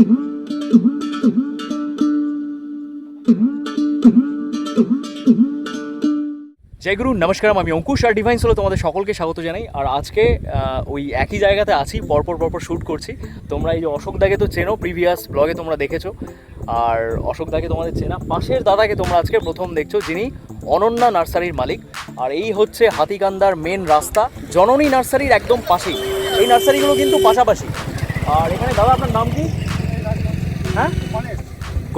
জয় গুরু নমস্কার আমি অঙ্কুশ আর ডিভাইন্স হলো তোমাদের সকলকে স্বাগত জানাই। আর আজকে ওই একই জায়গাতে আছি, পরপর পরপর শ্যুট করছি। তোমরা এই যে অশোক দাকে তো চেনো প্রিভিয়াস ব্লগে তোমরা দেখেছ। আর অশোক দাকে তোমাদের চেনা, পাশের দাদাকে তোমরা আজকে প্রথম দেখছ, যিনি অনন্যা নার্সারির মালিক। আর এই হচ্ছে হাতিকান্দার মেন রাস্তা, জননী নার্সারির একদম পাশেই। এই নার্সারিগুলো কিন্তু পাশাপাশি। আর এখানে দাদা, আপনার নাম কি? হ্যাঁ?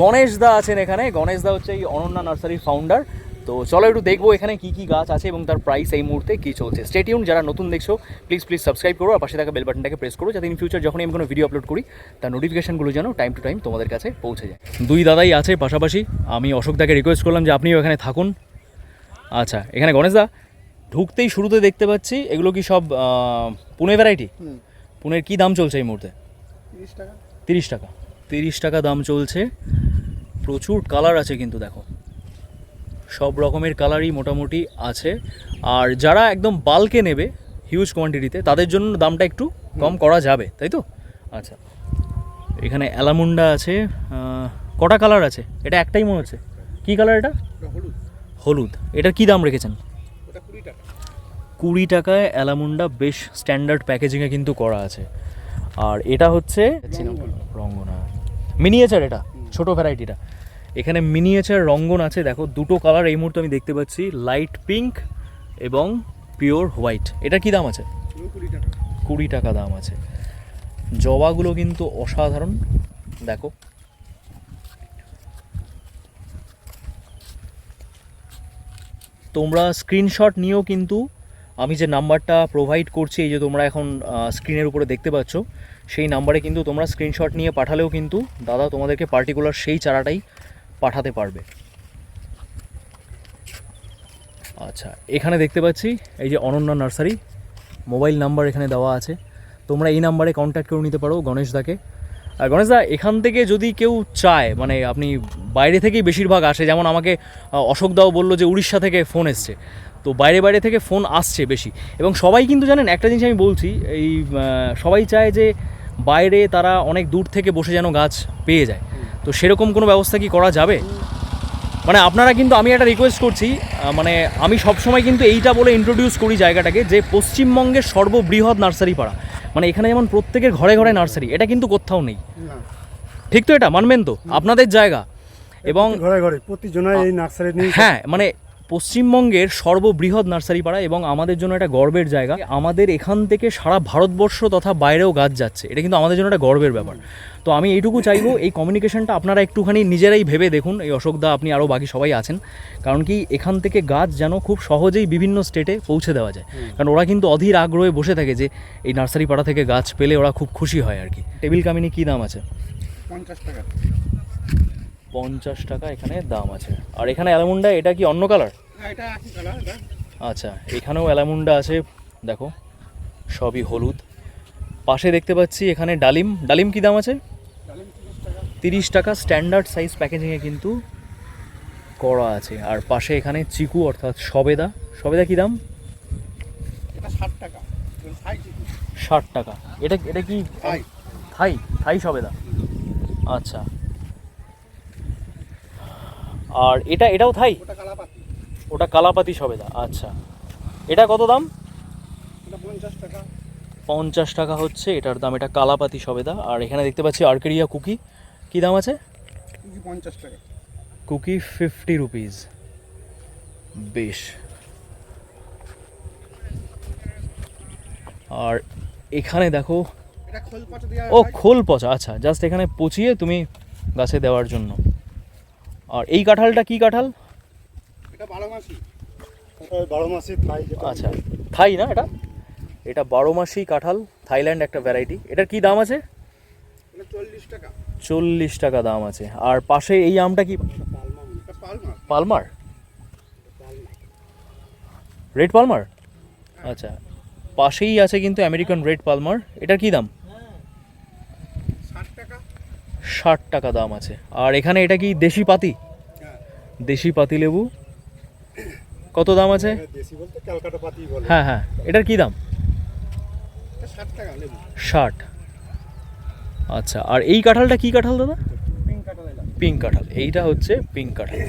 গণেশ দা আছেন এখানে। গণেশ দা হচ্ছে এই অনন্যা নার্সারির ফাউন্ডার তো চলো একটু দেখব এখানে কি কি গাছ আছে এবং তার প্রাইস এই মুহূর্তে কি চলছে। স্টেটিউন যারা নতুন দেখছ প্লিজ প্লিজ সাবস্ক্রাইব করো আর পাশে থাকা বেল বাটনটাকে প্রেস করো যাতে ইন ফিউচার যখনই আমি কোনো ভিডিও আপলোড করি তার নোটিফিকেশনগুলো যেন টাইম টু টাইম তোমাদের কাছে পৌঁছে যায়। দুই দাদাই আছে পাশাপাশি। আমি অশোক দাকে রিকোয়েস্ট করলাম যে আপনিও এখানে থাকুন। আচ্ছা এখানে গণেশ দা ঢুকতেই শুরুতে দেখতে পাচ্ছি এগুলো কি সব পুনে ভ্যারাইটি পুনের কি দাম চলছে এই মুহূর্তে? তিরিশ টাকা। তিরিশ টাকা। তিরিশ টাকা দাম চলছে। প্রচুর কালার আছে কিন্তু দেখো। সব রকমের কালারই মোটামুটি আছে। আর যারা একদম বাল্কে নেবে হিউজ কোয়ান্টিটিতে তাদের জন্য দামটা একটু কম করা যাবে তাই তো? আচ্ছা। এখানে অ্যালামুন্ডা আছে কটা কালার আছে? এটা একটাই মনে হচ্ছে। কী কালার এটা? হলুদ। হলুদ। এটার কী দাম রেখেছেন? কুড়ি টাকায় অ্যালামুন্ডা বেশ স্ট্যান্ডার্ড প্যাকেজিংয়ে কিন্তু করা আছে। আর এটা হচ্ছে রঙ্গনা। মিনিয়েচার এটা, ছোট ভ্যারাইটিটা এখানে মিনিয়েচার রঙ্গন আছে, দেখো, দুটো কালার এই মুহূর্তে আমি দেখতে পাচ্ছি লাইট পিঙ্ক এবং পিওর হোয়াইট এটা কি দাম আছে? কুড়ি টাকা দাম আছে। জবাগুলো কিন্তু অসাধারণ, দেখো। তোমরা স্ক্রিনশট নিয়েও কিন্তু আমি যে নাম্বারটা প্রোভাইড করছি, এই যে তোমরা এখন স্ক্রিনের উপরে দেখতে পাচ্ছ সেই নাম্বারে কিন্তু তোমরা স্ক্রিনশট নিয়ে পাঠালেও কিন্তু দাদা তোমাদেরকে পার্টিকুলার সেই চারাটাই পাঠাতে পারবে। আচ্ছা এখানে দেখতে পাচ্ছি এই যে অনন্যা নার্সারি মোবাইল নাম্বার এখানে দেওয়া আছে। তোমরা এই নাম্বারে কন্ট্যাক্ট করে নিতে পারো গণেশ দাকে। আর গণেশ দা এখান থেকে যদি কেউ চায় মানে আপনি বাইরে থেকেই বেশিরভাগ আসে যেমন আমাকে আহ, অশোক দাও বলল যে উড়িষ্যা থেকে ফোন এসছে। তো বাইরে বাইরে থেকে ফোন আসছে বেশি। এবং সবাই কিন্তু জানেন একটা জিনিস আমি বলছি এই সবাই চায় যে বাইরে তারা অনেক দূর থেকে বসে যেন গাছ পেয়ে যায়। তো সেরকম কোনো ব্যবস্থা কি করা যাবে? মানে আপনারা কিন্তু আমি একটা রিকোয়েস্ট করছি মানে আমি সবসময় কিন্তু এইটা বলে ইন্ট্রোডিউস করি জায়গাটাকে যে পশ্চিমবঙ্গের সর্ববৃহৎ নার্সারি পাড়া। মানে এখানে যেমন প্রত্যেকের ঘরে ঘরে নার্সারি এটা কিন্তু কোথাও নেই। ঠিক তো এটা? মানবেন তো? আপনাদের জায়গা। এবং ঘরে ঘরে প্রতি জনায় এই নার্সারি হ্যাঁ মানে পশ্চিমবঙ্গের সর্ববৃহৎ নার্সারি পাড়া এবং আমাদের জন্য একটা গর্বের জায়গা। আমাদের এখান থেকে সারা ভারতবর্ষ তথা বাইরেও গাছ যাচ্ছে। এটা কিন্তু আমাদের জন্য একটা গর্বের ব্যাপার। তো আমি এইটুকু চাইব এই কমিউনিকেশনটা আপনারা একটুখানি নিজেরাই ভেবে দেখুন। এই অশোকদা আপনি আরও বাকি সবাই আছেন। কারণ কি এখান থেকে গাছ যেন খুব সহজেই বিভিন্ন স্টেটে পৌঁছে দেওয়া যায়। কারণ ওরা কিন্তু অধীর আগ্রহে বসে থাকে যে এই নার্সারি পাড়া থেকে গাছ পেলে ওরা খুব খুশি হয় আর কি। টেবিল কামিনি কী দাম আছে? পঞ্চাশ টাকা। পঞ্চাশ টাকা এখানে দাম আছে। আর এখানে অ্যালামুন্ডা এটা কি অন্য কালার? এটা আচ্ছা এখানেও অ্যালামুন্ডা আছে দেখো সবই হলুদ। পাশে দেখতে পাচ্ছি এখানে ডালিম। ডালিম কি দাম আছে? তিরিশ টাকা। স্ট্যান্ডার্ড সাইজ প্যাকেজিংয়ে কিন্তু করা আছে। আর পাশে এখানে চিকু অর্থাৎ সবেদা। সবেদা কি দাম? এটা ষাট টাকা। ষাট টাকা। এটা এটা কি থাই থাই সবেদা? আচ্ছা। আর এটা এটাও থাই? ওটা কালাপাতি। সবেদা আচ্ছা। এটা কত দাম? পঞ্চাশ টাকা। পঞ্চাশ টাকা হচ্ছে এটার দাম এটা কালাপাতি সবেদা। আর এখানে দেখতে পাচ্ছি আর্কেরিয়া কুকি। কি দাম আছে? কুকি পঞ্চাশ টাকা। Cookie fifty rupees. বেশ। আর এখানে দেখো ও খোল পচা আচ্ছা। জাস্ট এখানে পচিয়ে তুমি গাছে দেওয়ার জন্য। আর এই কাঁঠালটা কি কাঁঠাল? আচ্ছা থাই না এটা? এটা বারো মাসি কাঁঠাল থাইল্যান্ড একটা ভ্যারাইটি। এটার কি দাম আছে? চল্লিশ টাকা। চল্লিশ টাকা দাম আছে। আর পাশে এই আমটা কি? পালমার। Red Palmer? আচ্ছা পাশেই আছে কিন্তু আমেরিকান রেড পালমার। এটার কি দাম? ষাট টাকা দাম আছে। আর এখানে এটা কি দেশি পাতি? হ্যাঁ। দেশি পাতি লেবু? কত দাম আছে? হ্যাঁ হ্যাঁ। এটার কি দাম? ষাট আচ্ছা আর এই কাঁঠালটা কি কাঁঠাল দাদা? পিঙ্ক পিঙ্ক কাঁঠাল। এইটা হচ্ছে পিঙ্ক কাঁঠাল।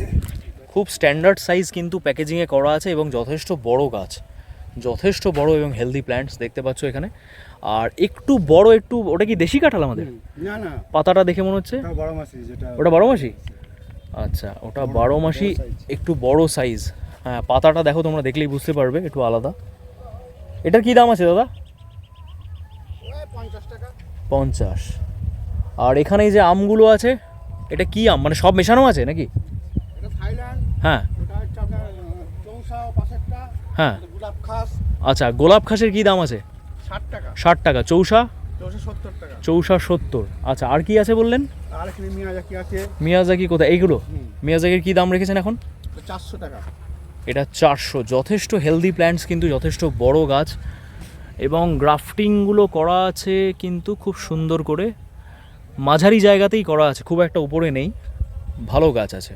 খুব স্ট্যান্ডার্ড সাইজ কিন্তু প্যাকেজিংয়ে করা আছে এবং যথেষ্ট বড় গাছ। যথেষ্ট বড় এবং হেলদি প্ল্যান্টস দেখতে পাচ্ছ এখানে। আর একটু বড় একটু ওটা কি দেশি কাঁঠাল আমাদের? না না। পাতাটা দেখে মনে হচ্ছে? ওটা বারো মাসি আচ্ছা ওটা বারো মাসি একটু বড় সাইজ হ্যাঁ পাতাটা দেখো তোমরা দেখলেই বুঝতে পারবে একটু আলাদা। এটার কি দাম আছে দাদা? পঞ্চাশ আর এখানে যে আমগুলো আছে এটা কি আম? মানে সব মেশানো আছে নাকি? হ্যাঁ। হ্যাঁ। গোলাপ খাস। আচ্ছা গোলাপ খাসের কি দাম আছে? ষাট টাকা। চৌসা চৌষট্টি সত্তর আচ্ছা আর কি আছে বললেন? আর মিয়াজাকি কোথায়? এইগুলো? মিয়াজাকির কি দাম রেখেছেন এখন? চারশো টাকা। এটা চারশো। যথেষ্ট হেলদি প্ল্যান্টস কিন্তু যথেষ্ট বড় গাছ। এবং গ্রাফটিংগুলো করা আছে কিন্তু খুব সুন্দর করে। মাঝারি জায়গাতেই করা আছে খুব একটা উপরে নেই। ভালো গাছ আছে।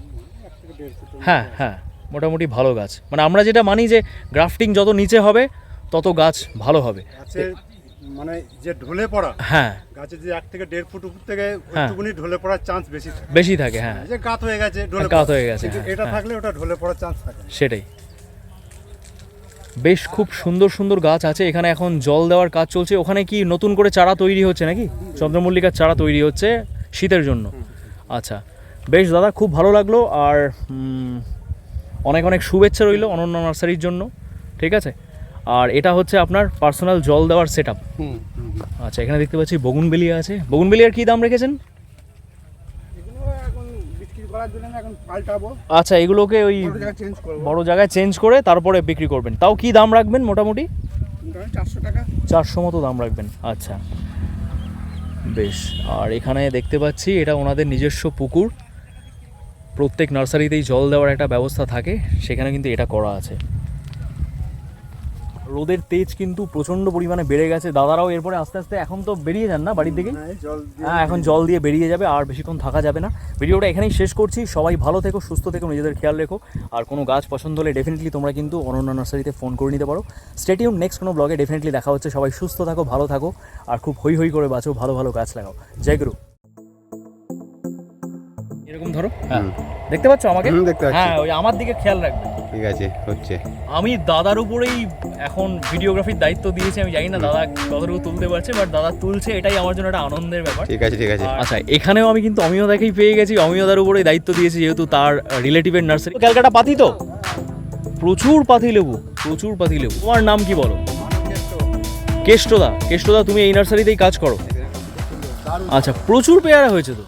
হ্যাঁ হ্যাঁ মোটামুটি ভালো গাছ। মানে আমরা যেটা মানি যে গ্রাফটিং যত নিচে হবে তত গাছ ভালো হবে। মানে যে ঢলে পড়া হ্যাঁ। গাছে যে এক থেকে দেড় ফুট উপর থেকে হ্যাঁ। ওইটুকুনি ঢলে পড়ার চান্স বেশি থাকে। বেশি থাকে হ্যাঁ। যে গাত হয়ে গেছে ঢলে গাঁত পড়া। হয়ে গেছে, হ্যাঁ, এটা হ্যাঁ। থাকলে ওটা ঢলে পড়ার চান্স থাকে সেটাই। বেশ খুব সুন্দর সুন্দর গাছ আছে। এখানে এখন জল দেওয়ার কাজ চলছে। ওখানে কি নতুন করে চারা তৈরি হচ্ছে নাকি? চন্দ্রমল্লিকার চারা তৈরি হচ্ছে শীতের জন্য। আচ্ছা। বেশ দাদা খুব ভালো লাগল। আর অনেক অনেক শুভেচ্ছা রইল অনন্য নার্সারির জন্য। ঠিক আছে? আর এটা হচ্ছে আপনার পার্সোনাল জল দেওয়ার সেট আপ আচ্ছা এখানে দেখতে পাচ্ছি বগুনবেলিয়া আছে। বগুনবেলিয়ার কী দাম রেখেছেন? আচ্ছা এগুলোকে ওই বড় জায়গায় চেঞ্জ বড় জায়গায় চেঞ্জ করে তারপরে বিক্রি করবেন। তাও কি দাম রাখবেন মোটামুটি? চারশো মতো দাম রাখবেন। আচ্ছা। বেশ আর এখানে দেখতে পাচ্ছি এটা ওনাদের নিজস্ব পুকুর। প্রত্যেক নার্সারিতেই জল দেওয়ার একটা ব্যবস্থা থাকে সেখানে কিন্তু এটা করা আছে। রোদের তেজ কিন্তু প্রচণ্ড পরিমাণে বেড়ে গেছে। দাদারাও এরপরে আস্তে আস্তে এখন তো বেরিয়ে যান না বাড়ির দিকে? হ্যাঁ, হ্যাঁ এখন জল দিয়ে বেরিয়ে যাবে আর বেশিক্ষণ থাকা যাবে না। ভিডিওটা এখানেই শেষ করছি। সবাই ভালো থেকো সুস্থ থেকো নিজেদের খেয়াল রেখো। আর কোনো গাছ পছন্দ হলে ডেফিনেটলি তোমরা কিন্তু অনন্য নার্সারিতে ফোন করে নিতে পারো। স্টেটিউন নেক্সট কোনো ব্লগে ডেফিনেটলি দেখা হচ্ছে। সবাই সুস্থ থাকো ভালো থাকো আর খুব হই হই করে বাঁচো ভালো ভালো গাছ লাগাও। জয় গুরু। এরকম ধরো? হ্যাঁ। দেখতে পাচ্ছ আমাকে? দেখতে পাচ্ছি। হ্যাঁ ওই আমার দিকে খেয়াল রাখবে। ঠিক আছে হচ্ছে। আমি দাদার উপরেই এখন ভিডিওগ্রাফির দায়িত্ব দিয়েছি আমি জানি না দাদা কতটুকু তুলতে পারছে বাট দাদা তুলছে এটাই আমার জন্য একটা আনন্দের ব্যাপার। ঠিক আছে ঠিক আছে। আচ্ছা এখানেও আমি কিন্তু অমিয়দাকেই পেয়ে গেছি অমিয়দার উপরেই দায়িত্ব দিয়েছি যেহেতু তার রিলেটিভের নার্সারি ক্যালকাটা পাতি তো? প্রচুর পাতি লেবু প্রচুর পাতি লেবু। তোমার নাম কি বলো? কেষ্টদা। কেষ্টদা তুমি এই নার্সারিতেই কাজ করো। আচ্ছা প্রচুর পেয়ারা হয়েছে তো?